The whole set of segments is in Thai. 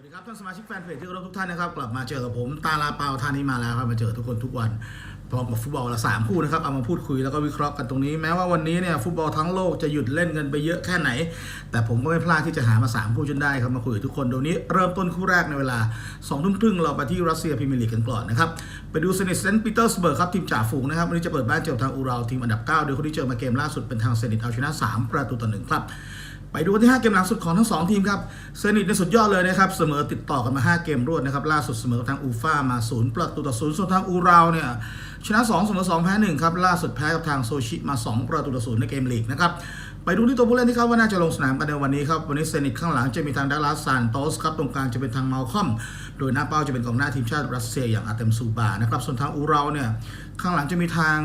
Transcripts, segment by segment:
วัสดีครับท่านสมาชิกแฟนเพจที่เคารพทุกท่านนะครับกลับมาเจอกับผมตาลาเปาท่านนี้มาแล้วครับมาเจอทุกคนทุกวันพร้อมกับฟุตบอลละสามคู่นะครับเอามาพูดคุยแล้วก็วิเคราะห์กันตรงนี้แม้ว่าวันนี้เนี่ยฟุตบอลทั้งโลกจะหยุดเล่นกันไปเยอะแค่ไหน แต่ผมก็ไม่พลาดที่จะหามาสามคู่จนได้ครับมาคุยกับทุกคนเดี๋ยวนี้เริ่มต้นคู่แรกในเวลา2องทุ่มครึ่งเราไปที่รัสเซียพรีเมียร์ลีกกันก่อนนะครับไปดูเซนิตเซนต์ปีเตอร์สเบิร์กครับทีมจ่าฝูงนะครับวันนี้จะเปิดบ้านเจอกับทางอูราลทีมอันดับ 9 โดยคนที่เจอมาเกมล่าสุดเป็นทางเซนิตเอาชนะ 3 ประตูต่อหนึ่งครับ ไปดูที่ 5 เกมหลังสุดของทั้ง 2 ทีมครับเซนิตในสุดยอดเลยนะครับเสมอติดต่อกันมา 5 เกมรวดนะครับล่าสุดเสมอกับทางอูฟ่ามา 0 ประตูต่อ0ส่วนทางอูราวเนี่ยชนะ 2 เสมอ 2 แพ้ 1 ครับ ล่าสุดแพ้กับทางโซชิมา 2 ประตูต่อ0ในเกมลีกนะครับไปดูที่ตัวผู้เล่นที่คาดว่าน่าจะลงสนามกันในวันนี้ครับวันนี้เซนิตข้างหลังจะมีทางดักลาสซานโตสครับตรงกลางจะเป็นทางเมาลคอมโดยหน้าเป้าจะเป็นกองหน้าทีมชาติรัสเซียอย่างอาเตมซูบานะครับส่วนทางอูราวเนี่ยข้างหลังจะมีทาง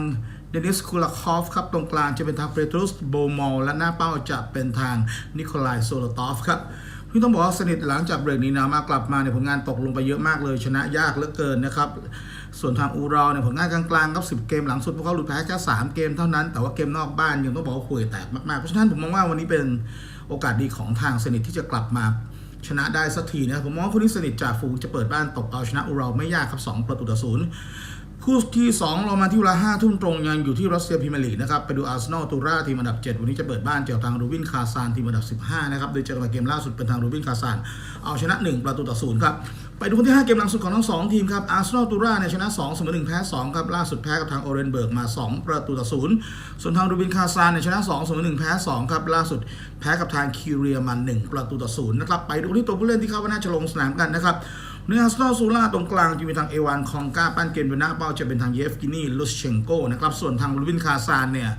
เดนิสคูลาคอฟครับตรงกลางจะเป็นทางเปโตรุสโบมอลและหน้าเป้าจะเป็นทางนิโคลายโซโลตอฟครับที่ต้องบอกว่าสนิทหลังจากเบรกนี้นะมากลับมาเนี่ยผลงานตกลงไปเยอะมากเลย ชนะยากเหลือเกินนะครับส่วนทางอูรอเนี่ยผลงานกลางๆครับ10 เกมหลังสุดพวกเขาหลุดแพ้แค่3เกมเท่านั้นแต่ว่าเกมนอกบ้านยังต้องบอกว่าห่วยแตกมากๆเพราะฉะนั้นผมมองว่าวันนี้เป็นโอกาสดีของทางสนิทที่จะกลับมาชนะได้สักทีนะผมมองว่าคู่นี้สนิทจากฟูงจะเปิดบ้านตบเอาชนะอูรอไม่ยากครับ 2 ประตูต่อศูนย์ คู่ที่ 2 เรามาที่เวลา5ทุ่มตรงยังอยู่ที่รัสเซียพรีเมียร์ลีกนะครับ ไปดูอาร์เซนอลตูราทีมอันดับ 7 วันนี้จะเปิดบ้านเจอทางรูบินคาซานทีมอันดับ 15 นะครับ โดยเจอกันเกมล่าสุดเป็นทางรูบินคาซานเอาชนะ 1 ประตูต่อศูนย์ครับไปดูคนที่ 5 เกมหลังสุดของทั้ง 2 ทีมครับอาร์เซนอลตูราเนี่ยชนะ2เสมอ1แพ้2ครับล่าสุดแพ้กับทางโอเรนเบิร์กมา 2 ประตูต่อศูนย์ส่วนทางรูบินคาซานเนี่ยชนะ2เสมอ1แพ้2ครับล่าสุดแพ้กับทางคิเรียมัน 1 ประตูต่อศูนย์นะครับไปดูที่ตัวผู้เล่นที่คาว่าน่าจะลงสนามกันนะครับ เนื้อสโตซูล่าตรงกลางจะมีทางเอวานคองกาปั้นเกมเป็นหน้าเป้าจะเป็นทางเยฟกินีลุสเชงโกนะครับส่วนทางลูวินคาซานเนี่ย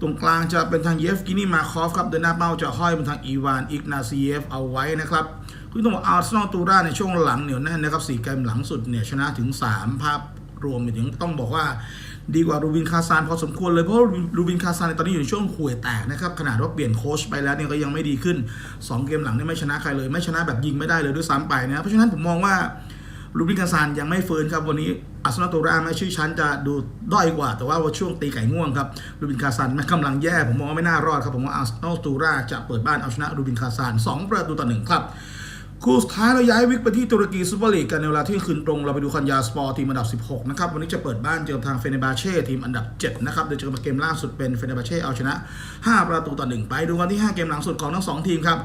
ตรงกลางจะเป็นทางเยฟกินีมาคอฟครับเดินหน้าเป้าจะห้อยเป็นทางอีวานอิกนาซีเยฟเอาไว้นะครับคือต้องบอกอาร์เซนอลตูราในช่วงหลังเหนียวแน่นนะครับสี่เกมหลังสุดเนี่ยชนะถึง 3 ภาพรวมถึงต้องบอกว่า ดีกว่ารูบินคาซานพอสมควรเลย เพราะรูบินคาซานในตอนนี้อยู่ในช่วงข่วยแตกนะครับขนาดว่าเปลี่ยนโค้ชไปแล้วเนี่ยก็ยังไม่ดีขึ้น 2 เกมหลังเนี่ยไม่ชนะใครเลย ไม่ชนะแบบยิงไม่ได้เลยด้วยซ้ำไปนะเพราะฉะนั้นผมมองว่าลูบินคาซานยังไม่ฟื้นครับวันนี้อาร์เซนอลตัวแรกไม่ชื่อชั้นจะดูด้อยกว่า แต่ว่าช่วงตีไก่ง่วงครับลูบินคาซานไม่กำลังแย่ผมมองว่าไม่น่ารอดครับผมว่าอาร์เซนอลตัวแรกจะเปิดบ้านเอาชนะลูบินคาซาน2ประตูต่อหนึ่งครับ คู่สุดท้ายเราย้ายวิกไปที่ตุรกีซูเปอร์ลีกกันในเวลาที่คืนตรงเราไปดูคันยาสปอร์ทีมอันดับ 16 นะครับ วันนี้จะเปิดบ้านเจอกับทางเฟเนบาเช่ทีมอันดับ 7 นะครับโดยเจอกับเกมล่าสุดเป็นเฟเนบาเช่เอาชนะ 5 ประตูต่อหนึ่งไปดูกันที่ 5 เกมหลังสุดของทั้งสองทีมครับ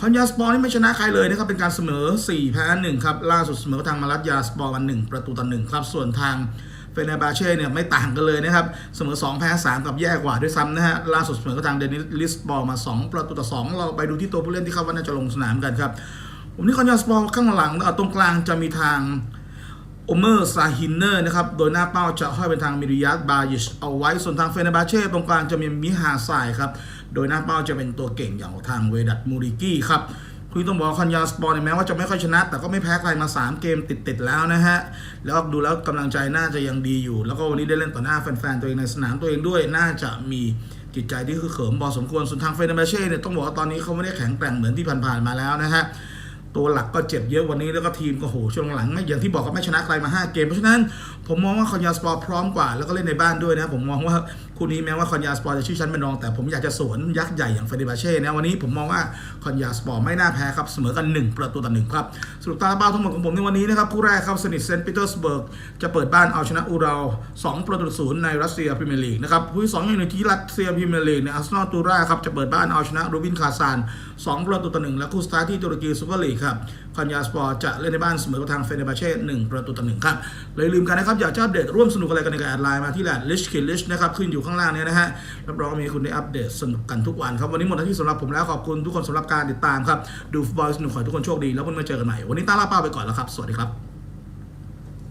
คอนยาสปอร์นี่ไม่ชนะใครเลยนะครับ เป็นการเสมอ 4 แพ้ 1 ครับ ล่าสุดเสมอทางมาลัตยาสปอร์มา1ประตูต่อ1ครับส่วนทางเฟเนบาเช่เนี่ยไม่ต่างกันเลยนะครับ เสมอ 2 แพ้ 3 กับแย่กว่าด้วยซ้ำนะฮะ ล่าสุดเสมอกับทางเดนิสลิสบอลมา 2 ประตูต่อ 2 เราไปดูที่ตัวผู้เล่นที่เขาว่าน่าจะลงสนามกันครับ ผมนี่คอนยาสปอร์ข้างหลังตรงกลางจะมีทางโอเมอร์ซาฮินเนอร์นะครับ โดยหน้าเป้าจะห้อยเป็นทางมิริยัตบายิชเอาไว้ ส่วนทางเฟนบาเช่ตรงกลางจะมีมิฮาไซครับ โดยหน้าเป้าจะเป็นตัวเก่งอย่างทางเวดัตมูริกี้ครับคือต้องบอกคอนยาสปอร์เนี่ยแม้ว่าจะไม่ค่อยชนะ แต่ก็ไม่แพ้ใครมา 3 เกมติดๆแล้วนะฮะ แล้วดูแล้วกำลังใจน่าจะยังดีอยู่ แล้วก็วันนี้ได้เล่นต่อหน้าแฟนๆตัวเองในสนามตัวเองด้วย น่าจะมีจิตใจที่คือเขิมพอสมควร ส่วนทางเฟเนบาเช่เนี่ยต้องบอกว่าตอนนี้เขาไม่ได้แข็งแกร่งเหมือนที่ผ่านๆมาแล้วนะฮะ ตัวหลักก็เจ็บเยอะวันนี้แล้วก็ทีมก็โหช่วงหลังไม่อย่างที่บอกก็ไม่ชนะใครมา 5 เกม เพราะฉะนั้นผมมองว่าคอนยาสปอร์พร้อมกว่าแล้วก็เล่นในบ้านด้วยนะผมมองว่า คู่นี้แม้ว่าคอนยาสปอร์จะชื่อชั้นเป็นรอง แต่ผมอยากจะสวนยักษ์ใหญ่อย่างเฟเดบาเช่นะวันนี้ผมมองว่าคอนยาสปอร์ไม่น่าแพ้ครับเสมอกัน 1 ประตูต่อหนึ่งครับสรุปตาเป้าทั้งหมดของผมในวันนี้นะครับคู่แรกครับสนิทเซนต์ปีเตอร์สเบิร์กจะเปิดบ้านเอาชนะอูราล2ประตูต่อศูนย์ในรัสเซียพรีเมียร์ลีกนะครับคู่ที่สองอยู่ในที่รัสเซียพรีเมียร์ลีกเนี่ยอาร์เซนอลตูราครับจะเปิดบ้านเอาชนะโรบินคาซาน2ประตูต่อหนึ่งและคู่สตาร์ทที่ตุรกีซูเปอร์ลีกครับ คอนยาสปอร์จะเล่นในบ้านเสมอกับทางเฟเนบาเช่หนึ่งประตูต่อหนึ่งครับเลยลืมกันนะครับอยากจะอัปเดตร่วมสนุกอะไรกันในการแอดไลน์มาที่แหละลิชคิลิชนะครับขึ้นอยู่ข้างล่างนี้นะฮะรับรองมีให้คุณได้อัปเดตสนุกกันทุกวันครับวันนี้หมดหน้าที่สำหรับผมแล้วขอบคุณทุกคนสำหรับการติดตามครับดูฟุตบอลสนุกขอทุกคนโชคดี แล้ววันมาเจอกันใหม่วันนี้ตาลาเป้าไปก่อนแล้วครับสวัสดีครับ